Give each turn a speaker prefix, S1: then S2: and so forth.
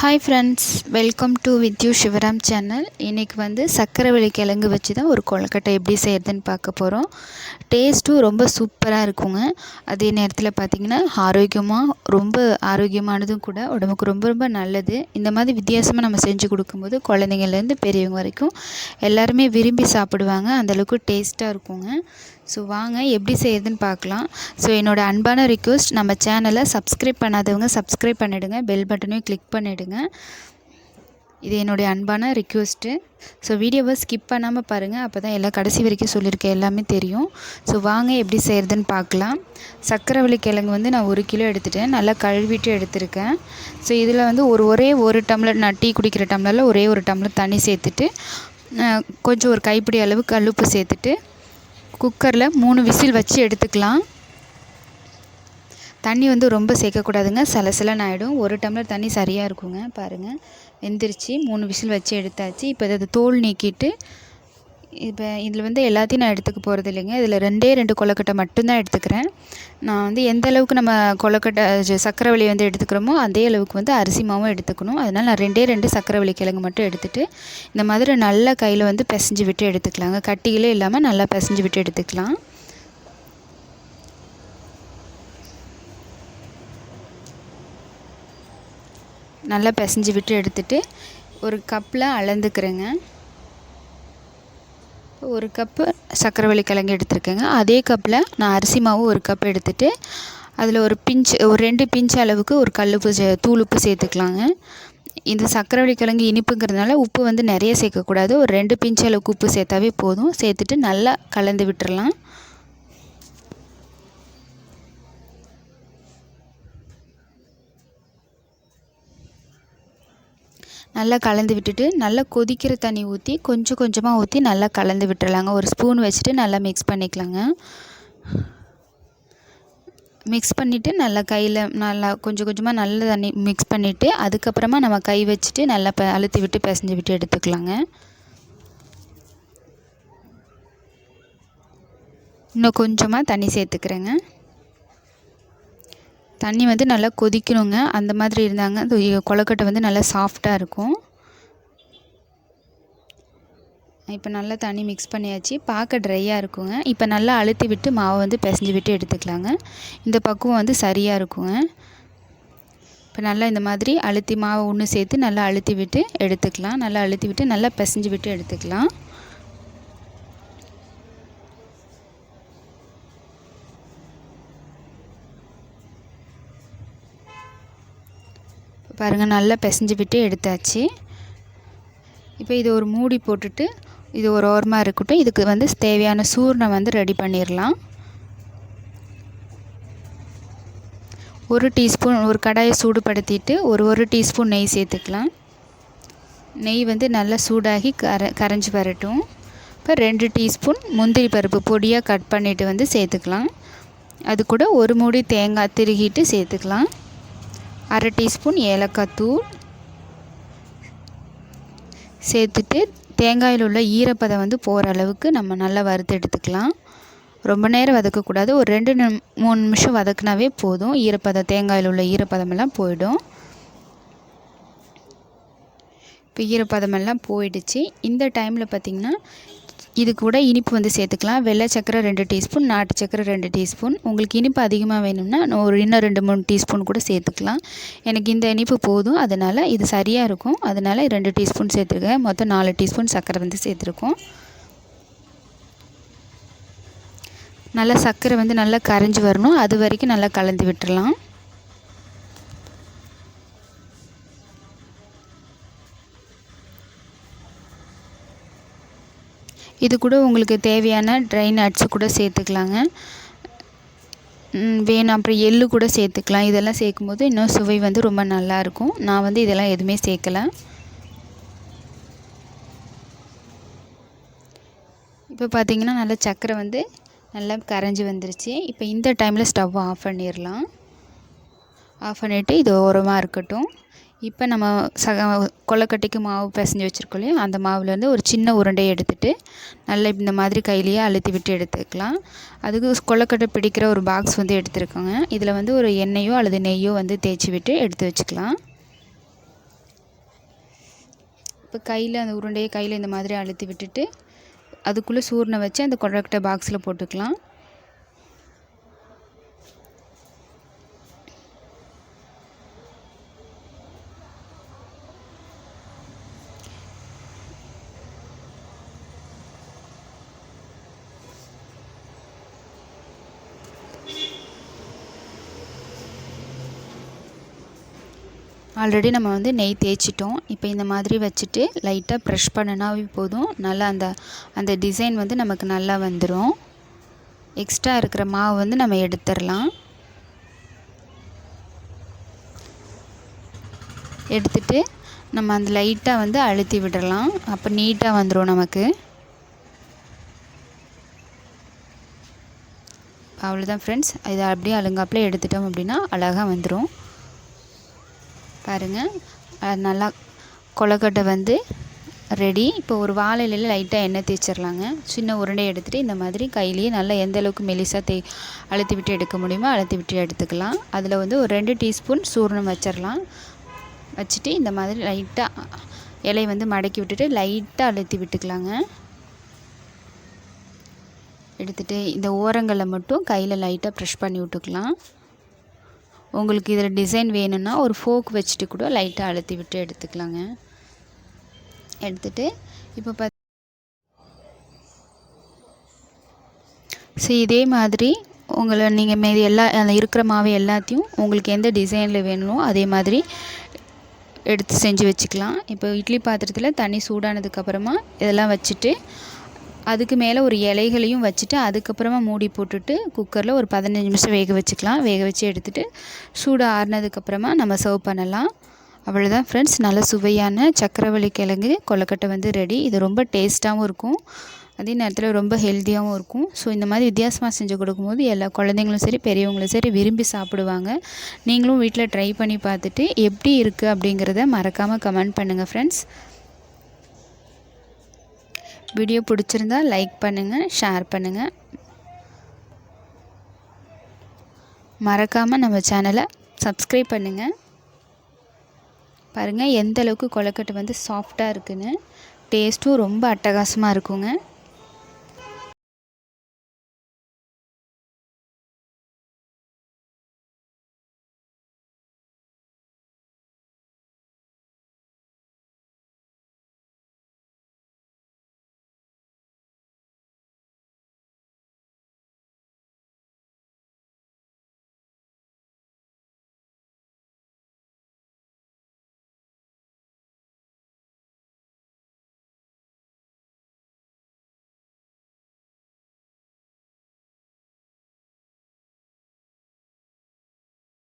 S1: Hi friends welcome to Vidhyu Sivaram channel இன்றைக்கி வந்து சர்க்கரைவள்ளி கிழங்கு வச்சு தான் ஒரு கொழுக்கட்டை எப்படி செய்கிறதுன்னு பார்க்க போகிறோம் டேஸ்ட்டும் ரொம்ப சூப்பராக இருக்குங்க. அதே நேரத்தில் பார்த்திங்கன்னா ஆரோக்கியமாக ரொம்ப ஆரோக்கியமானதும் கூட உடம்புக்கு ரொம்ப ரொம்ப நல்லது. இந்த மாதிரி வித்தியாசமாக நம்ம செஞ்சு கொடுக்கும்போது குழந்தைங்கள்லேருந்து பெரியவங்க வரைக்கும் எல்லாருமே விரும்பி சாப்பிடுவாங்க. அந்தளவுக்கு டேஸ்ட்டாக இருக்குங்க. ஸோ வாங்க எப்படி செய்யுதுன்னு பார்க்கலாம். ஸோ என்னோடய அன்பான ரிக்வெஸ்ட் நம்ம சேனலை சப்ஸ்கிரைப் பண்ணாதவங்க சப்ஸ்கிரைப் பண்ணிவிடுங்க பெல் பட்டனையும் கிளிக் பண்ணிவிடுங்க இது என்னுடைய அன்பான ரிக்வெஸ்ட்டு ஸோ வீடியோவை ஸ்கிப் பண்ணாமல் பாருங்கள் அப்போ தான் எல்லாம் கடைசி வரைக்கும் சொல்லியிருக்கேன் எல்லாமே தெரியும். ஸோ வாங்க எப்படி செய்கிறதுன்னு பார்க்கலாம். சக்கரவள்ளி கிழங்கு வந்து நான் ஒரு கிலோ எடுத்துட்டேன். நல்லா கழுவிட்டு எடுத்திருக்கேன். ஸோ இதில் வந்து ஒரு ஒரே ஒரு டம்ளர் நான் டீ குடிக்கிற டம்ளரில் ஒரே ஒரு டம்ளர் தண்ணி சேர்த்துட்டு கொஞ்சம் ஒரு கைப்பிடி அளவு கல்லுப்பு சேர்த்துட்டு குக்கரில் மூணு விசில் வச்சு எடுத்துக்கலாம். தண்ணி வந்து ரொம்ப சேர்க்கக்கூடாதுங்க. சலசலன்னு ஆகிடும் ஒரு டம்ளர் தண்ணி சரியாக இருக்குங்க. பாருங்கள் வெந்துருச்சு. மூணு விசில் வச்சு எடுத்தாச்சு. இப்போ இதை தோல் நீக்கிட்டு இப்போ இதில் வந்து எல்லாத்தையும் நான் எடுத்துக்க போகிறது இல்லைங்க. இதில் ரெண்டே ரெண்டு கொலக்கட்டை மட்டும்தான் எடுத்துக்கிறேன். நான் வந்து எந்த அளவுக்கு நம்ம கொலக்கட்டை சக்கரவள்ளி வந்து எடுத்துக்கிறோமோ அதே அளவுக்கு வந்து அரிசி மாவும் எடுத்துக்கணும். அதனால் நான் ரெண்டே ரெண்டு சக்கரவள்ளி கிழங்கு மட்டும் எடுத்துகிட்டு இந்த மாதிரி நல்லா கையில் வந்து பிசைஞ்சு விட்டு எடுத்துக்கலாங்க. கட்டிகளே இல்லாமல் நல்லா பிசைஞ்சு விட்டு எடுத்துக்கலாம். நல்லா பிசைஞ்சு விட்டு எடுத்துகிட்டு ஒரு கப்பில் அளந்துக்கிறேங்க. ஒரு கப்பு சக்கரவள்ளி கிழங்கு எடுத்துருக்கேங்க. அதே கப்பில் நான் அரிசி மாவு ஒரு கப் எடுத்துகிட்டு அதில் ஒரு பிஞ்ச் ஒரு ரெண்டு பிஞ்ச் அளவுக்கு ஒரு கல்லுப்பு சே தூள் உப்பு சேர்த்துக்கலாங்க. இந்த சக்கரவள்ளி கிழங்கு இனிப்புங்கிறதுனால உப்பு வந்து நிறைய சேர்க்கக்கூடாது. ஒரு ரெண்டு பிஞ்ச் அளவுக்கு உப்பு சேர்த்தாவே போதும். சேர்த்துட்டு நல்லா கலந்து விட்டுறலாம். நல்லா கலந்து விட்டுட்டு நல்லா கொதிக்கிற தண்ணி ஊற்றி கொஞ்சம் கொஞ்சமாக ஊற்றி நல்லா கலந்து விட்டுறலாங்க. ஒரு ஸ்பூன் வச்சுட்டு நல்லா மிக்ஸ் பண்ணிக்கலாங்க. மிக்ஸ் பண்ணிவிட்டு நல்லா கையில் நல்லா கொஞ்சம் கொஞ்சமாக நல்ல தண்ணி மிக்ஸ் பண்ணிவிட்டு அதுக்கப்புறமா நம்ம கை வச்சுட்டு நல்லா ப அழுத்தி விட்டு பிசைஞ்சு விட்டு எடுத்துக்கலாங்க. இன்னும் கொஞ்சமாக தண்ணி சேர்த்துக்கிறேங்க. தண்ணி வந்து நல்லா கொதிக்கணுங்க. அந்த மாதிரி இருந்தாங்க. அந்த கொலக்கட்டை வந்து நல்லா சாஃப்டாக இருக்கும். இப்போ நல்லா தண்ணி மிக்ஸ் பண்ணியாச்சு. பார்க்க ட்ரையாக இருக்குங்க. இப்போ நல்லா அழுத்தி விட்டு மாவை வந்து பிசைஞ்சு விட்டு எடுத்துக்கலாங்க. இந்த பக்குவம் வந்து சரியாக இருக்குங்க. இப்போ நல்லா இந்த மாதிரி அழுத்தி மாவை ஒன்று சேர்த்து நல்லா அழுத்தி விட்டு எடுத்துக்கலாம். நல்லா அழுத்தி விட்டு நல்லா பிசைஞ்சு விட்டு எடுத்துக்கலாம். பாருங்கள் நல்லா பிசைஞ்சு விட்டு எடுத்தாச்சு. இப்போ இது ஒரு மூடி போட்டுட்டு இது ஒரு ஓரமாக இருக்கட்டும். இதுக்கு வந்து தேவையான சூர்ணம் வந்து ரெடி பண்ணிடலாம் ஒரு டீஸ்பூன் ஒரு கடாயை சூடுபடுத்திட்டு ஒரு ஒரு டீஸ்பூன் நெய் சேர்த்துக்கலாம். நெய் வந்து நல்லா சூடாகி கர கரைஞ்சி வரட்டும். இப்போ ரெண்டு டீஸ்பூன் முந்திரி பருப்பு பொடியாக கட் பண்ணிவிட்டு வந்து சேர்த்துக்கலாம். அது கூட ஒரு மூடி தேங்காய் திருகிட்டு சேர்த்துக்கலாம். அரை டீஸ்பூன் ஏலக்காய் தூள் சேர்த்துட்டு தேங்காயில் உள்ள ஈரப்பதம் வந்து போகிற அளவுக்கு நம்ம நல்லா வறுத்து எடுத்துக்கலாம். ரொம்ப நேரம் வதக்கக்கூடாது. ஒரு ரெண்டு மூணு நிமிஷம் வதக்குனாவே போதும். ஈரப்பதம் தேங்காயில் உள்ள ஈரப்பதமெல்லாம் போயிடும். இப்போ ஈரப்பதமெல்லாம் போயிடுச்சு. இந்த டைமில் பார்த்திங்கன்னா இது கூட இனிப்பு வந்து சேர்த்துக்கலாம். வெள்ளை சக்கரை ரெண்டு டீஸ்பூன் நாட்டு சக்கரை ரெண்டு டீஸ்பூன். உங்களுக்கு இனிப்பு அதிகமாக வேணும்னா ஒரு இன்னும் ரெண்டு மூணு டீஸ்பூன் கூட சேர்த்துக்கலாம். எனக்கு இந்த இனிப்பு போதும். அதனால் இது சரியாக இருக்கும். அதனால் ரெண்டு டீஸ்பூன் சேர்த்துருக்கேன். மொத்தம் நாலு டீஸ்பூன் சர்க்கரை வந்து சேர்த்துருக்கோம். நல்லா சர்க்கரை வந்து நல்லா கரைஞ்சி வரணும். அது வரைக்கும் நல்லா கலந்து விட்டுடலாம் இது கூட உங்களுக்கு தேவையான ட்ரை நட்ஸு கூட சேர்த்துக்கலாங்க. வேணும். அப்புறம் எள்ளு கூட சேர்த்துக்கலாம். இதெல்லாம் சேர்க்கும்போது இன்னும் சுவை வந்து ரொம்ப நல்லாயிருக்கும் நான் வந்து இதெல்லாம் எதுவுமே சேர்க்கலை. இப்போ பார்த்திங்கன்னா நல்லா சர்க்கரை வந்து நல்லா கரைஞ்சி வந்துருச்சு. இப்போ இந்த டைமில் ஸ்டவ் ஆஃப் பண்ணிடலாம். ஆஃப் பண்ணிவிட்டு இது ஓரமாக இருக்கட்டும். இப்போ நம்ம சக கொல்லக்கட்டைக்கு மாவு பிசைஞ்சு வச்சுருக்கோம் இல்லையா? அந்த மாவுலேருந்து ஒரு சின்ன உருண்டையை எடுத்துகிட்டு நல்லா இந்த மாதிரி கையிலேயே அழுத்தி விட்டு எடுத்துக்கலாம். அதுக்கு கொல்லக்கட்டை பிடிக்கிற ஒரு பாக்ஸ் வந்து எடுத்துருக்கோங்க. இதில் வந்து ஒரு எண்ணெயோ அல்லது நெய்யோ வந்து தேய்ச்சி விட்டு எடுத்து வச்சுக்கலாம். இப்போ கையில் அந்த உருண்டையை கையில் இந்த மாதிரி அழுத்தி விட்டுட்டு அதுக்குள்ளே சூர்ணை வச்சு அந்த கொழக்கட்டை பாக்ஸில் போட்டுக்கலாம். ஆல்ரெடி நம்ம வந்து நெய் தேய்ச்சிட்டோம். இப்போ இந்த மாதிரி வச்சுட்டு லைட்டாக ப்ரெஷ் பண்ணினாவே போதும். நல்லா அந்த அந்த டிசைன் வந்து நமக்கு நல்லா வந்துடும் எக்ஸ்ட்ரா இருக்கிற மாவு வந்து நம்ம எடுத்துடலாம். எடுத்துட்டு நம்ம அந்த லைட்டாக வந்து அழுத்தி விடலாம். அப்போ நீட்டாக வந்துடும் நமக்கு. அவ்வளோதான் ஃப்ரெண்ட்ஸ் இதை அப்படியே அழுங்காப்பில் எடுத்துட்டோம் அப்படின்னா அழகாக வந்துடும் பாருங்கள் நல்லா கொலக்கட்டை வந்து ரெடி இப்போ ஒரு வாழையில லைட்டாக எண்ணெய் தேய்ச்சிடலாங்க. சின்ன உருண்டை எடுத்துகிட்டு இந்த மாதிரி கையிலேயே நல்லா எந்த அளவுக்கு மெலிசாக தே அழுத்தி விட்டு எடுக்க முடியுமோ அழுத்தி விட்டு எடுத்துக்கலாம். அதில் வந்து ஒரு ரெண்டு டீஸ்பூன் சூர்ணம் வச்சிடலாம். வச்சுட்டு இந்த மாதிரி லைட்டாக இலையை வந்து மடக்கி விட்டுட்டு லைட்டாக அழுத்தி விட்டுக்கலாங்க. எடுத்துகிட்டு இந்த ஓரங்களை மட்டும் கையில் லைட்டாக ப்ரெஷ் பண்ணி விட்டுக்கலாம். உங்களுக்கு இதில் டிசைன் வேணும்னா ஒரு ஃபோக் வச்சுட்டு கூட லைட்டாக அழுத்தி விட்டு எடுத்துக்கலாங்க. எடுத்துட்டு இப்போ பார்த்து ஸோ இதே மாதிரி உங்களை நீங்கள் மீதி எல்லா அந்த இருக்கிற மாவு எல்லாத்தையும் உங்களுக்கு எந்த டிசைனில் வேணுமோ அதே மாதிரி எடுத்து செஞ்சு வச்சுக்கலாம். இப்போ இட்லி பாத்திரத்தில் தண்ணி சூடானதுக்கப்புறமா இதெல்லாம் வச்சுட்டு அதுக்கு மேலே ஒரு இலைகளையும் வச்சுட்டு அதுக்கப்புறமா மூடி போட்டுட்டு குக்கரில் ஒரு பதினஞ்சு நிமிஷம் வேக வச்சுக்கலாம். வேக வச்சு எடுத்துகிட்டு சூடு ஆறுனதுக்கப்புறமா நம்ம சர்வ் பண்ணலாம். அவ்வளோதான் ஃப்ரெண்ட்ஸ் நல்ல சுவையான சக்கரவள்ளி கிழங்கு கொலக்கட்டை வந்து ரெடி இது ரொம்ப டேஸ்ட்டாகவும் இருக்கும். அதே நேரத்தில் ரொம்ப ஹெல்த்தியாகவும் இருக்கும். ஸோ இந்த மாதிரி வித்தியாசமாக செஞ்சு கொடுக்கும்போது எல்லா குழந்தைங்களும் சரி பெரியவங்களும் சரி விரும்பி சாப்பிடுவாங்க. நீங்களும் வீட்டில் ட்ரை பண்ணி பார்த்துட்டு எப்படி இருக்குது அப்படிங்கிறத மறக்காமல் கமெண்ட் பண்ணுங்கள் ஃப்ரெண்ட்ஸ் வீடியோ பிடிச்சிருந்தா லைக் பண்ணுங்கள் ஷேர் பண்ணுங்கள் மறக்காமல் நம்ம சேனலை சப்ஸ்கிரைப் பண்ணுங்கள் பாருங்கள் எந்த அளவுக்கு வந்து சாஃப்டாக இருக்குன்னு டேஸ்ட்டும் ரொம்ப அட்டகாசமாக இருக்குங்க.